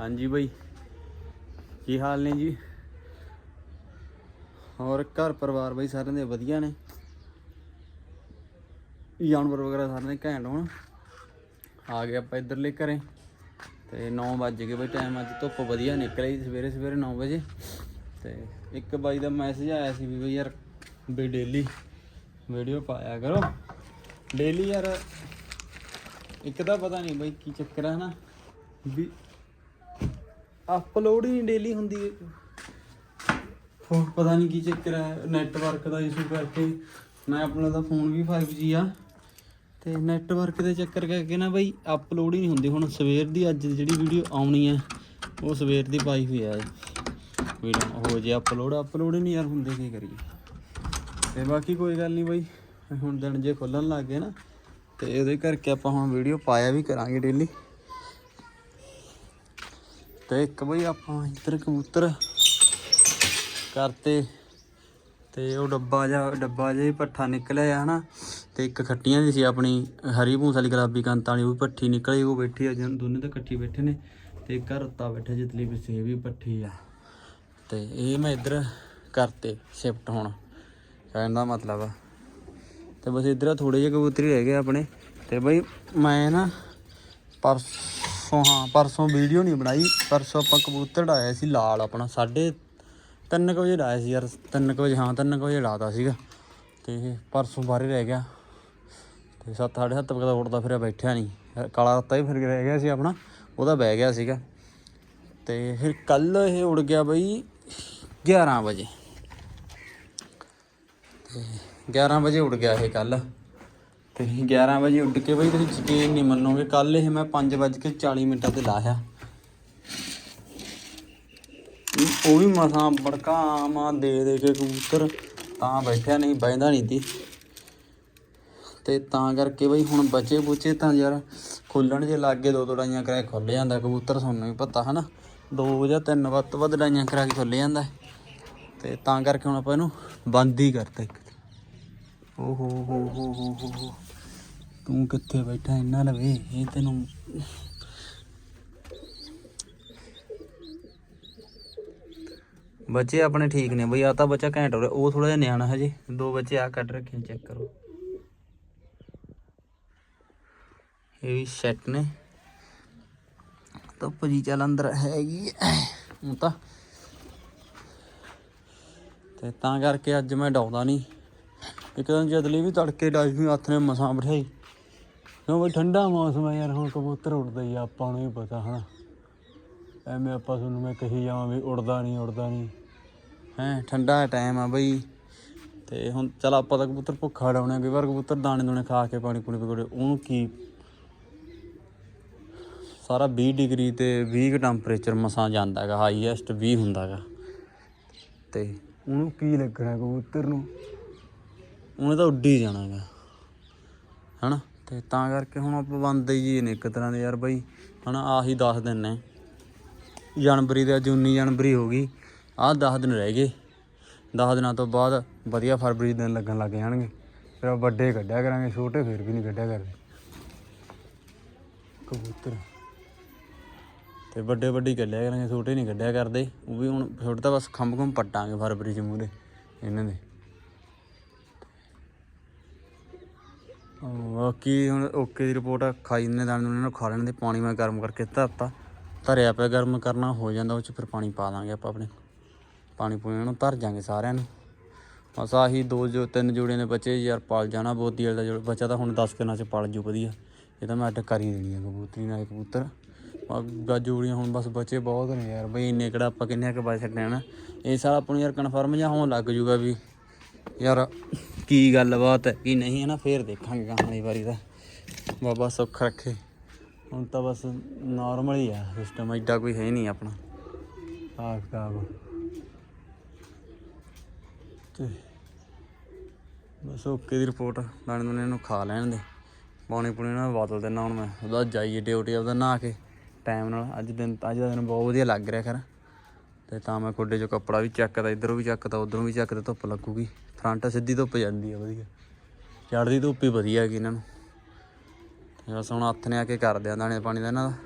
ਹਾਂਜੀ ਬਈ। ਕੀ ਹਾਲ ਨੇ ਜੀ? ਹੋਰ ਘਰ ਪਰਿਵਾਰ ਬਈ ਸਾਰਿਆਂ ਦੇ ਵਧੀਆ ਨੇ? ਜਾਨਵਰ ਵਗੈਰਾ ਸਾਰਿਆਂ ਦੇ ਘੈਂਟ ਹੋਣ। ਆ ਗਏ ਆਪਾਂ ਇੱਧਰਲੇ ਘਰੇ। ਤੇ 9 ਵਜ ਗਏ ਬਈ ਟਾਈਮ ਅੱਜ ਧੁੱਪ ਵਧੀਆ ਨਿਕਲੀ ਸਵੇਰੇ ਸਵੇਰੇ 9 ਵਜੇ। ਤੇ ਇੱਕ ਬਾਈ ਦਾ ਮੈਸੇਜ ਆਇਆ ਸੀ ਵੀ ਬਈ ਯਾਰ ਬਈ ਡੇਲੀ ਵੀਡੀਓ ਪਾਇਆ ਕਰੋ। ਡੇਲੀ ਯਾਰ ਇੱਕ ਤਾਂ ਪਤਾ ਨਹੀਂ ਬਈ ਕੀ ਚੱਕਰ ਹੈ ਨਾ ਵੀ ਅਪਲੋਡ ਹੀ ਨਹੀਂ ਡੇਲੀ ਹੁੰਦੀ। ਹੋਰ ਪਤਾ ਨਹੀਂ ਕੀ ਚੱਕਰ ਹੈ ਨੈਟਵਰਕ ਦਾ ਇਸ਼ੂ ਕਰਕੇ ਮੈਂ ਆਪਣਾ ਤਾਂ ਫੋਨ ਵੀ 5G ਆ। ਤੇ ਨੈਟਵਰਕ ਦੇ ਚੱਕਰ ਕਰਕੇ ਨਾ ਬਈ ਅਪਲੋਡ ਹੀ ਨਹੀਂ ਹੁੰਦੀ। ਹੁਣ ਸਵੇਰ ਦੀ ਅੱਜ ਦੀ ਜਿਹੜੀ ਵੀਡੀਓ ਆਉਣੀ ਹੈ, ਉਹ ਸਵੇਰ ਦੀ ਪਾਈ ਹੋਈ ਹੈ ਵੀਡੀਓ ਹੋ ਜੇ ਅਪਲੋਡ ਅਪਲੋਡ ਹੀ ਨਹੀਂ ਯਾਰ ਹੁੰਦੇ, ਕੀ ਕਰੀਏ? ਤੇ ਬਾਕੀ ਕੋਈ ਗੱਲ ਨਹੀਂ ਬਈ, ਹੁਣ ਦਿਨ ਜੇ ਖੁੱਲਣ ਲੱਗ ਗਏ ਨਾ, ਤੇ ਇਹਦੇ ਕਰਕੇ ਆਪਾਂ ਹੁਣ ਵੀਡੀਓ ਪਾਇਆ ਵੀ ਕਰਾਂਗੇ ਡੇਲੀ ਤੇ ਇੱਕ ਬਈ ਆਪਾਂ ਇੱਧਰ ਕਬੂਤਰ ਕਰਤੇ ਤੇ ਉਹ ਡੱਬਾ ਜਾਂ ਡੱਬਾ ਜਿਹਾ ਹੀ ਪੱਠਾ ਨਿਕਲਿਆ ਆ ਹਨਾ, ਤੇ ਇੱਕ ਖੱਟੀਆਂ ਦੀ ਸੀ ਆਪਣੀ, ਹਰੀ ਭੂਸ ਵਾਲੀ ਗੁਲਾਬੀ ਕੰਤ ਵਾਲੀ, ਉਹ ਵੀ ਪੱਠੀ ਨਿਕਲੀ, ਉਹ ਬੈਠੀ ਆ, ਜਨ, ਦੋਨੇ ਤਾਂ ਇਕੱਠੀ ਬੈਠੇ ਨੇ, ਤੇ ਇੱਕ ਰੁੱਤਾ ਬੈਠਾ ਜਿਤਲੀ ਪਿੱਛੇ ਇਹ ਵੀ ਪੱਠੀ ਆ। ਤੇ ਇਹ ਮੈਂ ਇੱਧਰ ਕਰਤੇ ਸ਼ਿਫਟ ਹੁਣ, ਕਹਿਣ ਦਾ ਮਤਲਬ ਆ। ਤੇ ਬਸ ਇੱਧਰ ਥੋੜੇ ਜਿਹੇ ਕਬੂਤਰ ਰਹਿ ਗਏ ਆਪਣੇ, ਤੇ ਬਈ ਮੈਂ ਨਾ ਪਰਸ ਪਰਸੋਂ, ਹਾਂ, ਪਰਸੋਂ ਵੀਡੀਓ ਨਹੀਂ ਬਣਾਈ। ਪਰਸੋਂ ਆਪਾਂ ਕਬੂਤਰ ਡਾਇਆ ਸੀ ਲਾਲ ਆਪਣਾ, ਸਾਢੇ ਤਿੰਨ ਕੁ ਵਜੇ ਡਾਇਆ ਸੀ ਯਾਰ, ਤਿੰਨ ਕੁ ਵਜੇ, ਹਾਂ, ਤਿੰਨ ਕੁ ਵਜੇ ਡਾਤਾ ਸੀਗਾ। ਤੇ ਪਰਸੋਂ ਬਾਹਰ ਰਹਿ ਗਿਆ। ਤੇ ਸੱਤ, ਸਾਢੇ ਸੱਤ ਵਜੇ ਦਾ ਉੱਡਦਾ ਫਿਰ ਬੈਠਿਆ ਨਹੀਂ। ਕਾਲਾ ਰੱਤਾ ਹੀ ਫਿਰ ਰਹਿ ਗਿਆ ਸੀ ਆਪਣਾ, ਉਹਦਾ ਬਹਿ ਗਿਆ ਸੀਗਾ। ਤੇ ਫਿਰ ਕੱਲ ਇਹ ਉੜ ਗਿਆ ਬਈ 11 ਵਜੇ। ਤੇ 11 ਵਜੇ ਉੱਡ ਗਿਆ ਇਹ ਕੱਲ। ਤੇ 11 ਵਜੇ ਉੱਡ ਕੇ ਬਈ ਤੁਸੀਂ ਯਕੀਨ ਨਹੀਂ ਮੰਨੋਗੇ ਕੱਲ ਇਹ ਮੈਂ 5 ਵਜੇ ਕੇ 40 ਮਿੰਟਾਂ ਤੇ ਲਾਇਆ ਉਹ ਵੀ ਮਸਾਂ ਬੜਕਾਵਾਂ ਦੇ ਦੇ ਕੇ ਕਬੂਤਰ, ਤਾਂ ਬੈਠਿਆ ਨਹੀਂ ਬੈਂਦਾ ਨਹੀਂ ਤੀ ਤੇ ਤਾਂ ਕਰਕੇ ਬਈ ਹੁਣ ਬਚੇ ਬੁਚੇ ਤਾਂ ਯਾਰ ਖੁੱਲਣ ਜੇ ਲੱਗੇ ਦੋ ਦੋ ਡਾਈਆਂ ਕਰਾ ਕੇ ਖੁੱਲ ਜਾਂਦਾ ਕਬੂਤਰ, ਤੁਹਾਨੂੰ ਵੀ ਪਤਾ ਹਨਾ। ਦੋ ਜਾਂ ਤਿੰਨ ਵੱਧ ਤੋਂ ਵੱਧ ਡਾਈਆਂ ਕਰਾ ਕੇ ਖੁੱਲ ਜਾਂਦਾ। ਤੇ ਤਾਂ ਕਰਕੇ ਹੁਣ ਆਪਾਂ ਇਹਨੂੰ ਬੰਦ ਹੀ ਕਰਤਾ ਇੱਕ। ਓ ਹੋ ਹੋ ਹੋ ਹੋ ਹੋ। ਤੂੰ ਕਿੱਥੇ ਬੈਠਾ ਇੰਨਾ ਲਵੇ, ਇਹ ਤੈਨੂੰ ਬੱਚੇ ਆਪਣੇ ਠੀਕ ਨੇ ਬਈ, ਆ ਤਾਂ ਬੱਚਾ ਘੈਂਟ ਹੋ ਰਿਹਾ, ਉਹ ਥੋੜਾ ਜਿਹਾ ਨਿਆਣਾ ਹਜੇ, ਦੋ ਬੱਚੇ ਆ ਕੱਢ ਰੱਖੇ ਚੈੱਕ ਕਰੋ। ਇਹ ਵੀ ਸੈੱਟ ਨੇ। ਧੁੱਪ ਜੀ ਚੱਲ ਅੰਦਰ ਹੈਗੀ ਹੁਣ ਤਾਂ। ਤੇ ਤਾਂ ਕਰਕੇ ਅੱਜ ਮੈਂ ਡਾਉਂਦਾ ਨਹੀਂ ਇੱਕ ਦਿਨ ਜਦਲੀ ਵੀ ਤੜਕੇ ਡਾਈ ਵੀ ਹੱਥ ਨੇ ਮਸਾਂ ਬਿਠਾਈ। ਕਿਉਂ ਬਈ ਠੰਡਾ ਮੌਸਮ ਹੈ ਯਾਰ ਹੁਣ ਕਬੂਤਰ ਉੱਡਦਾ ਹੀ ਆ, ਆਪਾਂ ਨੂੰ ਵੀ ਪਤਾ ਹਨਾ। ਐਵੇਂ ਆਪਾਂ ਤੁਹਾਨੂੰ ਮੈਂ ਕਹੀ ਜਾਵਾਂ ਵੀ ਉੱਡਦਾ ਨਹੀਂ ਉੱਡਦਾ ਨਹੀਂ। ਹੈ ਠੰਡਾ ਟਾਈਮ ਆ ਬਈ। ਤੇ ਹੁਣ ਚਲ ਆਪਾਂ ਤਾਂ ਕਬੂਤਰ ਭੁੱਖਾ ਡਾਉਣੇ ਕਈ ਵਾਰ ਕਬੂਤਰ ਦਾਣੇ ਦੂਣੇ ਖਾ ਕੇ ਪਾਣੀ ਪੂਣੀ ਪਕੌੜੇ ਉਹਨੂੰ ਕੀ ਸਾਰਾ 20 ਡਿਗਰੀ ਤੇ 20 ਕੁ ਟੈਂਪਰੇਚਰ ਮਸਾਂ ਜਾਂਦਾ ਹੈਗਾ ਹਾਈਐਸਟ 20 ਹੁੰਦਾ ਹੈਗਾ ਤੇ ਉਹਨੂੰ ਕੀ ਲੱਗਣਾ ਕਬੂਤਰ ਨੂੰ? ਉਹਨੇ ਤਾਂ ਉੱਡੀ ਜਾਣਾ ਹੈਗਾ ਹਨਾ? ਤੇ ਤਾਂ ਕਰਕੇ ਹੁਣ ਆਪਾਂ ਬੰਦੇ ਹੀ ਨੇ ਇੱਕ ਤਰ੍ਹਾਂ ਦੇ ਯਾਰ ਬਈ। ਹਨਾ ਆਹੀ 10 ਦਿਨ ਨੇ। ਜਨਵਰੀ ਦੇ ਅੱਜ 19 ਜਨਵਰੀ ਹੋ ਗਈ। ਆਹ 10 ਦਿਨ ਰਹਿ ਗਏ। 10 ਦਿਨਾਂ ਤੋਂ ਬਾਅਦ ਵਧੀਆ ਫਰਵਰੀ ਦੇ ਦਿਨ ਲੱਗਣ ਲੱਗ ਜਾਣਗੇ। ਫਿਰ ਵੱਡੇ ਕੱਢਿਆ ਕਰਾਂਗੇ, ਛੋਟੇ ਫਿਰ ਵੀ ਨਹੀਂ ਕੱਢਿਆ ਕਰਦੇ। ਕਬੂਤਰ। ਤੇ ਵੱਡੇ ਵੱਡੇ ਕੱਢਿਆ ਕਰਾਂਗੇ, ਛੋਟੇ ਨਹੀਂ ਕੱਢਿਆ ਕਰਦੇ। ਉਹ ਵੀ ਹੁਣ, ਛੋਟੇ ਤਾਂ ਬਸ ਖੰਭ ਖੰਭ ਪੱਟਾਂਗੇ ਫਰਵਰੀ ਚ ਮੂਰੇ ਇਹਨਾਂ ਦੇ। ਬਾਕੀ ਹੁਣ ਓਕੇ ਦੀ ਰਿਪੋਰਟ ਖਾਈ ਨੇ ਦਾਣੇ ਉਹਨਾਂ ਨੂੰ, ਖਾ ਲੈਣ ਦੇ ਪਾਣੀ ਮੈਂ ਗਰਮ ਕਰਕੇ ਧਰਤਾ। ਧਰਿਆ ਪਿਆ ਗਰਮ ਕਰਨਾ, ਹੋ ਜਾਂਦਾ ਉਹ ਚ, ਫਿਰ ਪਾਣੀ ਪਾ ਦਾਂਗੇ ਆਪਾਂ ਆਪਣੇ। ਪਾਣੀ ਪੂਣੀ ਨੂੰ ਧਰ ਜਾਾਂਗੇ ਸਾਰਿਆਂ ਨੂੰ। ਬਸ ਆਹੀ ਦੋ ਜੋ, ਤਿੰਨ ਜੋੜੇ ਨੇ ਬੱਚੇ, ਯਾਰ ਪਾਲ ਜਾਣਾ ਬੋਦੀ ਵਾਲਾ ਦਾ ਜੋ ਬੱਚਾ ਤਾਂ ਹੁਣ 10 ਦਿਨਾਂ ਚ ਪਲ ਜੂ, ਵਧੀਆ। ਇਹ ਤਾਂ ਮੈਂ ਅੱਡ ਕਰ ਹੀ ਦੇਣੀ ਆ, ਕਬੂਤਰੀ ਨਾਲ ਕਬੂਤਰ। ਗਾ ਹੁਣ ਬਸ ਬੱਚੇ ਬਹੁਤ ਨੇ ਯਾਰ, ਬਈ ਇੰਨੇ ਕਿਹੜਾ ਆਪਾਂ ਕਿੰਨੇ ਕੁ ਬਚ ਛੱਡਣਾ ਇਹ ਸਾਰਾ ਆਪਾਂ ਨੂੰ ਯਾਰ ਕਨਫਰਮ ਜਾਂ ਹੋਣ ਲੱਗ ਜੂਗਾ ਵੀ ਯਾਰ ਕੀ ਗੱਲਬਾਤ ਹੈ? ਕੀ ਨਹੀਂ ਹੈ ਨਾ, ਫੇਰ ਦੇਖਾਂਗੇ ਕਹਾਣੀ ਵਾਰੀ ਦਾ। ਬਾਬਾ ਸੁੱਖ ਰੱਖੇ। ਹੁਣ ਤਾਂ ਬਸ ਨਾਰਮਲ ਹੀ ਆ ਸਿਸਟਮ ਐਡਾ ਕੋਈ ਹੈ ਨਹੀਂ ਆਪਣਾ। ਆਹ ਕਿਤਾਬ। ਤੇ ਬਸ ਓਕੇ ਦੀ ਰਿਪੋਰਟ ਦਾਣੇ ਦੂਣੇ ਨੂੰ ਖਾ ਲੈਣ ਦੇ। ਪਾਣੀ ਪੂਣੀ ਨਾਲ ਬੋਤਲ ਦੇਣਾ ਹੁਣ ਮੈਂ। ਉਹਦਾ ਜਾਈਏ ਡਿਊਟੀ ਆਪਦਾ ਨਹਾ ਕੇ। ਟਾਈਮ ਨਾਲ ਅੱਜ ਦਿਨ ਅੱਜ ਦਾ ਦਿਨ ਬਹੁਤ ਵਧੀਆ ਲੱਗ ਰਿਹਾ ਖਰ। ਤੇ ਤਾਂ ਮੈਂ ਕੋਡੇ 'ਚੋਂ ਕੱਪੜਾ ਵੀ ਚੱਕਦਾ, ਇਧਰੋਂ ਵੀ ਚੱਕਦਾ, ਉਧਰੋਂ ਵੀ ਚੱਕਦਾ, ਧੁੱਪ ਲੱਗੂਗੀ। ਫਰੰਟ ਸਿੱਧੀ ਧੁੱਪ ਜਾਂਦੀ ਆ, ਵਧੀਆ। ਚੜ੍ਹਦੀ ਧੁੱਪ ਹੀ ਵਧੀਆ ਹੈਗੀ ਇਹਨਾਂ ਨੂੰ। ਤੇ ਬਸ ਹੁਣ ਹੱਥ ਨੇ ਆ ਕੇ ਕਰਦੇ ਆ ਦਾਣੇ ਪਾਣੀ ਦਾ ਇਹਨਾਂ ਦਾ।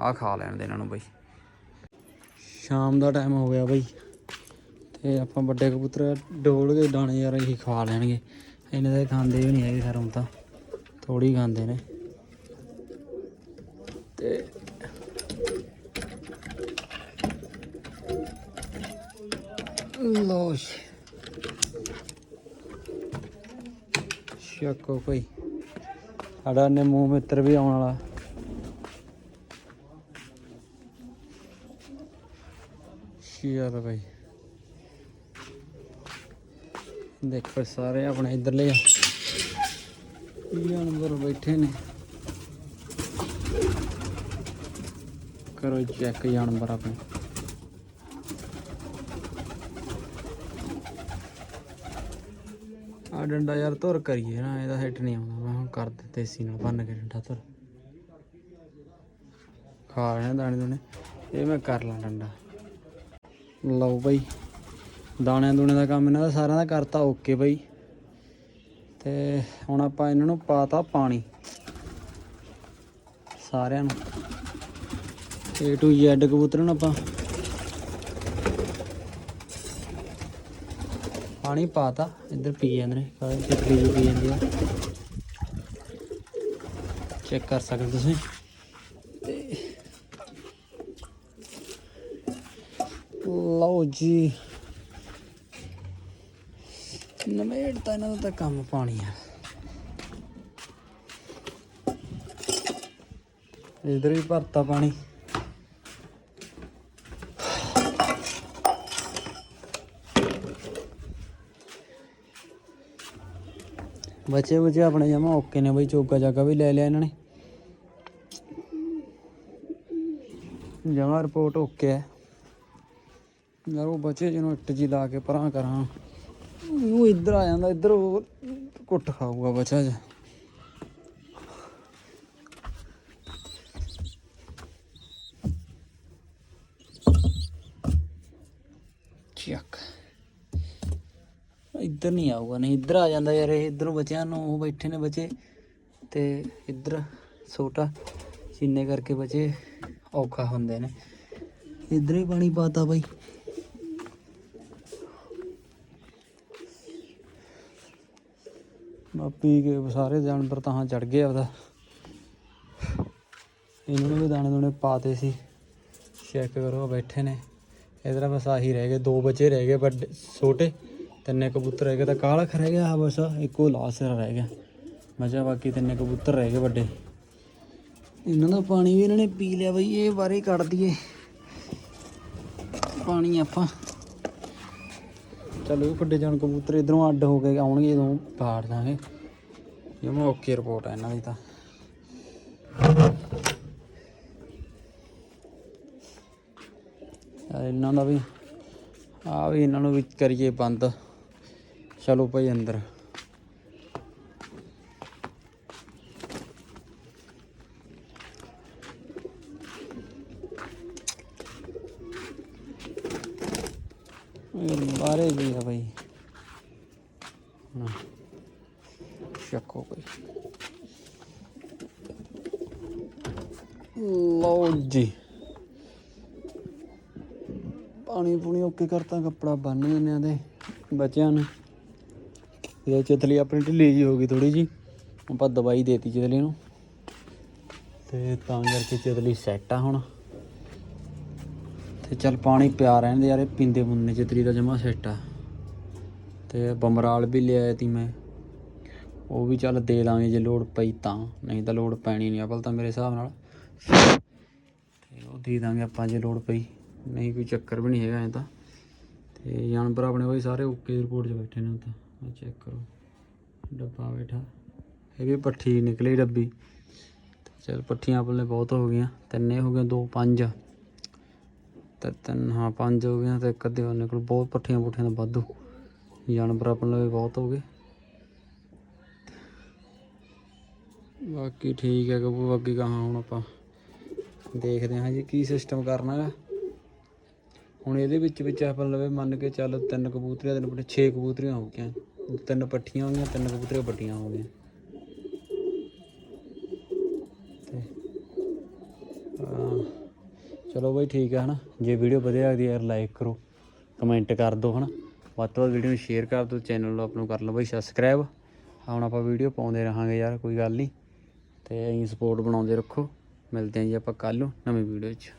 ਆਹ ਖਾ ਲੈਣ ਦੇ ਇਹਨਾਂ ਨੂੰ ਬਈ। ਸ਼ਾਮ ਦਾ ਟਾਈਮ ਹੋ ਗਿਆ ਬਈ। ਤੇ ਆਪਾਂ ਵੱਡੇ ਕਬੂਤਰ ਡੋਲ ਕੇ ਦਾਣੇ ਯਾਰ ਇਹੀ ਖਾ ਲੈਣਗੇ। ਇਹਨਾਂ ਦੇ ਖਾਂਦੇ ਵੀ ਨਹੀਂ ਹੈਗੇ ਖੈਰ ਤਾਂ। ਥੋੜੀ ਖਾਂਦੇ ਨੇ। ਤੇ ਲੋ ਸ਼ੱਕੋ ਕੋਈ ਸਾਡਾ ਨਿੰਮੂ ਮਿੱਤਰ ਵੀ ਆਉਣ ਵਾਲਾ। ਸ਼ੀਅਰ ਭਾਈ ਦੇਖੋ ਸਾਰੇ ਆਪਣੇ ਇਧਰਲੇ ਆ। ਜਾਨਵਰ ਬੈਠੇ ਨੇ। ਕਰੋ ਚੈੱਕ ਜਾਨਵਰ ਆਪਣੇ। ਆ ਡੰਡਾ ਯਾਰ ਧੁਰ ਕਰੀਏ ਨਾ, ਇਹਦਾ ਹਿੱਟ ਨਹੀਂ ਆਉਂਦਾ। ਮੈਂ ਹੁਣ ਕਰ ਦਿੱਤੇ ਦੇਸੀ ਨਾਲ ਬੰਨ ਕੇ ਡੰਡਾ ਧੁਰ। ਖਾ ਰਹੇ ਦਾਣੇ ਦੁਣੇ, ਇਹ ਮੈਂ ਕਰ ਲਾਂ ਡੰਡਾ। ਲਓ ਬਈ, ਦਾਣਿਆਂ ਦੂਣੇ ਦਾ ਕੰਮ ਇਹਨਾਂ ਦਾ ਸਾਰਿਆਂ ਦਾ ਕਰਤਾ, ਓਕੇ ਬਈ। ਤੇ ਹੁਣ ਆਪਾਂ ਇਹਨਾਂ ਨੂੰ ਪਾਤਾ ਪਾਣੀ। ਸਾਰਿਆਂ ਨੂੰ। A to Z ਕਬੂਤਰਾਂ ਨੂੰ ਆਪਾਂ ਪਾਣੀ ਪਾਤਾ, ਇੱਧਰ ਪੀ ਜਾਂਦੇ ਨੇ, ਕਾਹਦੇ ਚਿੱਤਰੀ ਵੀ ਪੀ ਜਾਂਦੀ ਆ। ਚੈੱਕ ਕਰ ਸਕਦੇ ਤੁਸੀਂ। ਲਓ ਜੀ। ਨਵੇੜ ਤਾਂ ਇਹਨਾਂ ਦਾ ਕੰਮ ਪਾਣੀ ਆ। ਇਧਰ ਵੀ ਭਰਤਾ ਪਾਣੀ। ਬੱਚੇ ਬੱਚੇ ਆਪਣੇ ਜਮਾ ਓਕੇ ਨੇ ਬਈ, ਚੋਗਾ ਜਾਗਾ ਵੀ ਲੈ ਲਿਆ ਇਹਨਾਂ ਨੇ। ਜਮਾ ਰਿਪੋਰਟ ਓਕੇ ਹੈ ਯਾਰ ਉਹ ਬੱਚੇ ਜਿਹਨੂੰ ਇੱਟ ਜੀ ਲਾ ਕੇ ਪਰਾਂ ਕਰਾਂ। ਉਹ ਇੱਧਰ ਆ ਜਾਂਦਾ, ਇੱਧਰ ਉਹ ਕੁੱਟ ਖਾਊਗਾ ਬੱਚਾ ਜਾ ਇੱਧਰ ਨਹੀਂ ਆਊਗਾ, ਨਹੀਂ ਇੱਧਰ ਆ ਜਾਂਦਾ ਯਾਰ ਇਹ, ਇੱਧਰੋਂ ਬੱਚਿਆਂ ਨੂੰ ਉਹ ਬੈਠੇ ਨੇ ਬੱਚੇ, ਤੇ ਇੱਧਰ ਛੋਟਾ ਸੀਨੇ ਕਰਕੇ ਬੱਚੇ, ਔਖਾ ਹੁੰਦੇ ਨੇ। ਇੱਧਰ ਹੀ ਪਾਣੀ ਪਾਤਾ ਬਾਈ। ਮੈਂ ਪੀ ਕੇ ਸਾਰੇ ਜਾਨਵਰ ਤਾਂ ਚੜ ਗਏ ਆਪਦਾ। ਇਹਨਾਂ ਨੂੰ ਵੀ ਦਾਣੇ ਦੋਣੇ ਪਾਤੇ ਸੀ। ਚੈੱਕ ਕਰੋ, ਬੈਠੇ ਨੇ। ਇਧਰ ਬਸ ਆਹੀ ਰਹਿ ਗਏ, ਦੋ ਬੱਚੇ ਰਹਿ ਗਏ ਵੱਡੇ, ਛੋਟੇ। ਤਿੰਨੇ ਕਬੂਤਰ ਰਹਿ ਗਏ, ਤਾਂ ਕਾਲਖ ਰਹਿ ਗਿਆ ਆ ਬਸ, ਇੱਕੋ ਲਾਸਰਾ ਰਹਿ ਗਿਆ। ਮਜ਼ਾ ਬਾਕੀ ਤਿੰਨੇ ਕਬੂਤਰ ਰਹਿ ਗਏ ਵੱਡੇ। ਇਹਨਾਂ ਦਾ ਪਾਣੀ ਵੀ ਇਹਨਾਂ ਨੇ ਪੀ ਲਿਆ ਬਈ, ਇਹ ਬਾਰੇ ਕੱਢ ਦਈਏ। ਪਾਣੀ ਆਪਾਂ। ਚਲੋ ਵੱਡੇ ਜਾਣ ਕਬੂਤਰ ਇਧਰੋਂ ਅੱਡ ਹੋ ਕੇ ਆਉਣਗੇ, ਜਦੋਂ ਪਾੜ ਦਾਂਗੇ। ਜਮਾ ਓਕੇ ਰਿਪੋਰਟ ਆ ਇਹਨਾਂ ਦੀ ਤਾਂ। ਇਹਨਾਂ ਦਾ ਵੀ, ਆ ਵੀ ਇਹਨਾਂ ਨੂੰ ਵੀ ਕਰੀਏ ਬੰਦ। ਚਲੋ ਭਾਈ ਅੰਦਰ। ਇਹ ਬਾਰੇ ਵੀ ਹੈ ਭਾਈ। ਨਾ ਸ਼ੱਕੋ ਕੋਈ ਲਓ ਜੀ। ਪਾਣੀ ਪੂਣੀ ਓਕੇ ਕਰਤਾ, ਕੱਪੜਾ ਬੰਨ ਦਿੰਦੇ ਆ ਤੇ ਬੱਚਿਆਂ ਨੂੰ। ਇਹ ਚਤਲੀ ਆਪਣੀ ਢਿੱਲੀ ਜੀ ਹੋ ਗਈ ਥੋੜੀ ਜੀ ਆਪਾਂ ਦਵਾਈ ਦੇਤੀ ਚਿਤਲੀ ਨੂੰ। ਤੇ ਤਾਂ ਕਰਕੇ ਚਤਲੀ ਸੈੱਟ ਆ ਹੁਣ। ਤੇ ਚੱਲ ਪਾਣੀ ਪਿਆ ਰਹਿਣ ਦੇ ਯਾਰ, ਇਹ ਪੀਂਦੇ ਮੁੰਨੇ ਚਤਲੀ ਦਾ ਜਮਾ ਸੈੱਟ ਆ। ਤੇ ਬਮਰਾਲ ਵੀ ਲਿਆਇਆ ਤੀ ਮੈਂ। ਉਹ ਵੀ ਚੱਲ ਦੇ ਲਾਂਗੇ ਜੇ ਲੋੜ ਪਈ ਤਾਂ। ਨਹੀਂ ਤਾਂ ਲੋੜ ਪੈਣੀ ਨਹੀਂ ਅਬਲ ਤਾਂ ਮੇਰੇ ਹਿਸਾਬ ਨਾਲ। ਤੇ ਉਹ ਦੇ ਦਾਂਗੇ ਆਪਾਂ ਜੇ ਲੋੜ ਪਈ। ਨਹੀਂ ਕੋਈ ਚੱਕਰ ਵੀ ਨਹੀਂ ਹੈਗਾ ਐ ਤਾਂ। ਤੇ ਜਾਨਵਰ ਆਪਣੇ ਬਾਈ ਸਾਰੇ ਓਕੇ ਰਿਪੋਰਟ 'ਚ ਬੈਠੇ ਨੇ ਉਹ ਤਾਂ। ਆ ਚੈੱਕ ਕਰੋ। ਡੱਬਾ ਬੈਠਾ। ਇਹ ਵੀ ਪੱਠੀ ਨਿਕਲੀ ਡੱਬੀ। ਤੇ ਚਲ ਪੱਠੀਆਂ ਆਪਣੇ ਬਹੁਤ ਹੋ ਗਈਆਂ। ਤਿੰਨੇ ਹੋ ਗਏ, ਦੋ ਪੰਜ। ਤੇ ਤਿੰਨ, ਹਾਂ, ਪੰਜ ਹੋ ਗਈਆਂ ਤੇ ਇੱਕ ਅੱਧੇ ਹੋਰ ਨਿਕਲ। ਬਹੁਤ ਪੱਠੀਆਂ ਪੁੱਠੀਆਂ ਦਾ ਵਾਧੂ। ਜਾਨਵਰ ਆਪਣੇ ਲਈ ਬਹੁਤ ਹੋ ਗਏ। ਬਾਕੀ ਠੀਕ ਹੈ ਕਬੂ, ਅੱਗੇ ਕਹਾਂ ਹੁਣ ਆਪਾਂ? ਦੇਖਦੇ ਹਾਂ ਜੀ ਕੀ ਸਿਸਟਮ ਕਰਨਾ ਹੈ। ਹੁਣ ਇਹਦੇ ਵਿੱਚ ਵਿੱਚ ਆਪਾਂ ਲਵੇ ਮੰਨ ਕੇ ਚੱਲ ਤਿੰਨ ਕਬੂਤਰੀਆਂ, ਤਿੰਨ ਪੱਠੇ 6 ਕਬੂਤਰੀਆਂ ਹੋ ਗਈਆਂ। ਤਿੰਨ ਪੱਠੀਆਂ ਹੋ ਗਈਆਂ, ਤਿੰਨ ਕਬੂਤਰੀਆਂ ਵੱਡੀਆਂ ਹੋ ਗਈਆਂ। ਚਲੋ ਬਈ ਠੀਕ ਹੈ ਹਨਾ? ਜੇ ਵੀਡੀਓ ਵਧੀਆ ਲੱਗਦੀ ਯਾਰ ਲਾਈਕ ਕਰੋ ਕਮੈਂਟ ਕਰ ਦਿਓ, ਹਨਾ? ਵੱਧ ਤੋਂ ਵੱਧ ਵੀਡੀਓ ਨੂੰ ਸ਼ੇਅਰ ਕਰ ਦਿਓ ਚੈਨਲ ਨੂੰ ਆਪਣਾ ਕਰ ਲਓ ਬਈ ਸਬਸਕ੍ਰਾਈਬ ਹੁਣ ਆਪਾਂ ਵੀਡੀਓ ਪਾਉਂਦੇ ਰਹਾਂਗੇ ਯਾਰ, ਕੋਈ ਗੱਲ ਨਹੀਂ ਤੇ ਐਂ ਸਪੋਰਟ ਬਣਾਉਂਦੇ ਰੱਖੋ। ਮਿਲਦੇ ਆਂ ਜੀ ਆਪਾਂ ਕੱਲ ਨੂੰ ਨਵੀਂ ਵੀਡੀਓ 'ਚ।